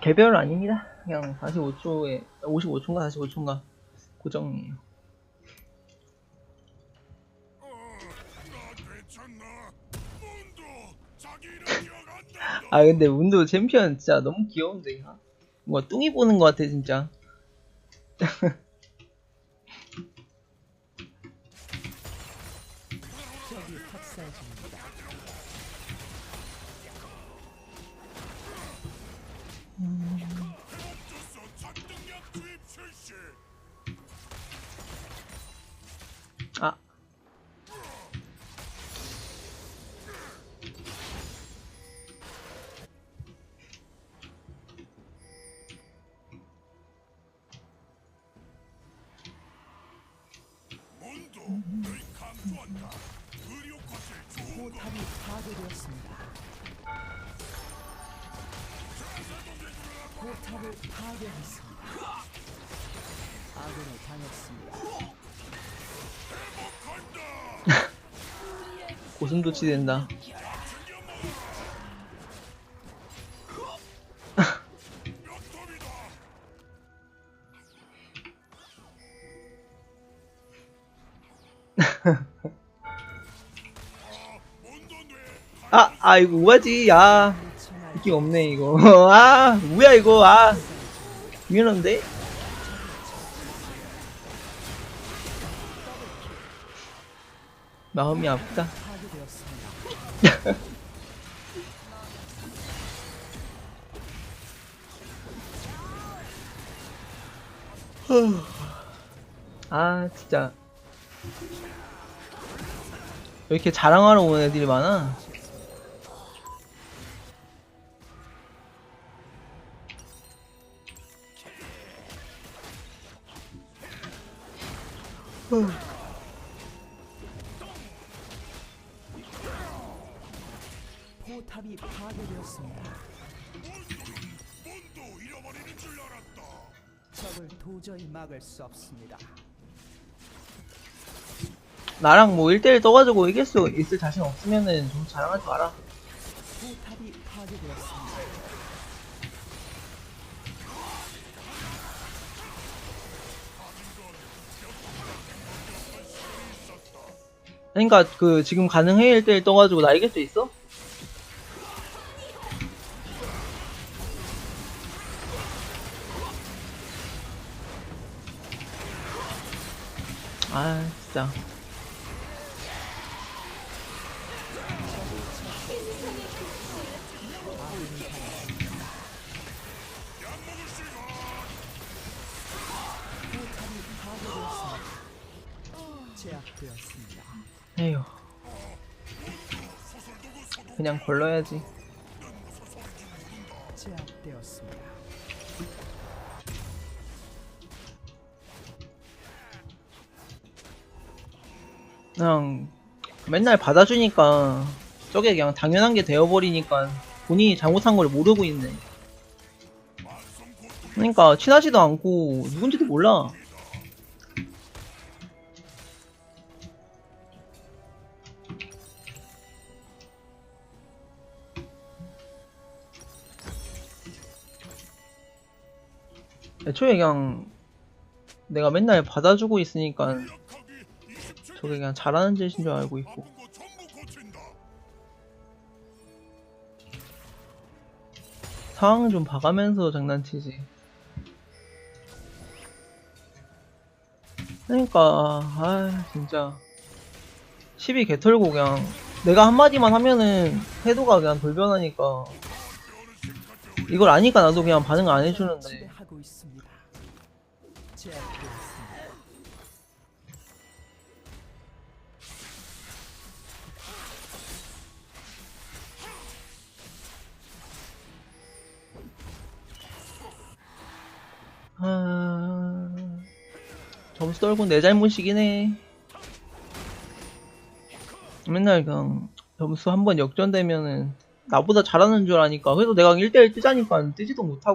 개별 아닙니다. 그냥 45초에 55초인가 45초인가 고정이에요. 아 근데 문도 챔피언 진짜 너무 귀여운데 아, 뭔가 뚱이 보는 것 같아 진짜. 적이 학살 중입니다. 포탑이 파괴되었습니다. 포탑을 파괴했습니다. 아군이 당했습니다. 고슴도치 된다. 아, 아, 이거 우아지, 야. 느낌 없네, 이거. 아, 뭐야, 이거, 아. 미안한데? 마음이 아프다. 아, 진짜. 왜 이렇게 자랑하러 오는 애들이 많아? 포탑이 파괴되었습니다. 적을 도저히 막을 수 없습니다. 나랑 뭐 1대1 떠가지고 이길 수 있을 자신 없으면은 좀 마라. 포탑이 파괴되었습니다. 그러니까 그 지금 가능해 1대1 떠가지고 나 이길 수 있어? 아 진짜 제압되었습니다. 에휴 그냥 걸러야지 제압되었습니다. 그냥 맨날 받아주니까 저게 그냥 당연한 게 되어버리니까 본인이 잘못한 걸 모르고 있네 그러니까 친하지도 않고 누군지도 몰라 애초에 그냥 내가 맨날 받아주고 있으니까 저게 그냥 잘하는 짓인 줄 알고 있고. 상황 좀 봐가면서 장난치지. 그러니까 아 진짜. 12 개털고 그냥 내가 한마디만 하면은 태도가 그냥 돌변하니까. 이걸 아니까 나도 그냥 반응 안 해주는데 지배하고 있습니다. 제압되었습니다. 아... 점수 떨군 내 잘못이긴 해. 맨날 그냥 점수 한 번 역전되면은 나보다 잘하는 줄 아니까 그래도 내가 1대1 뜨자니까 뜨지도 못하고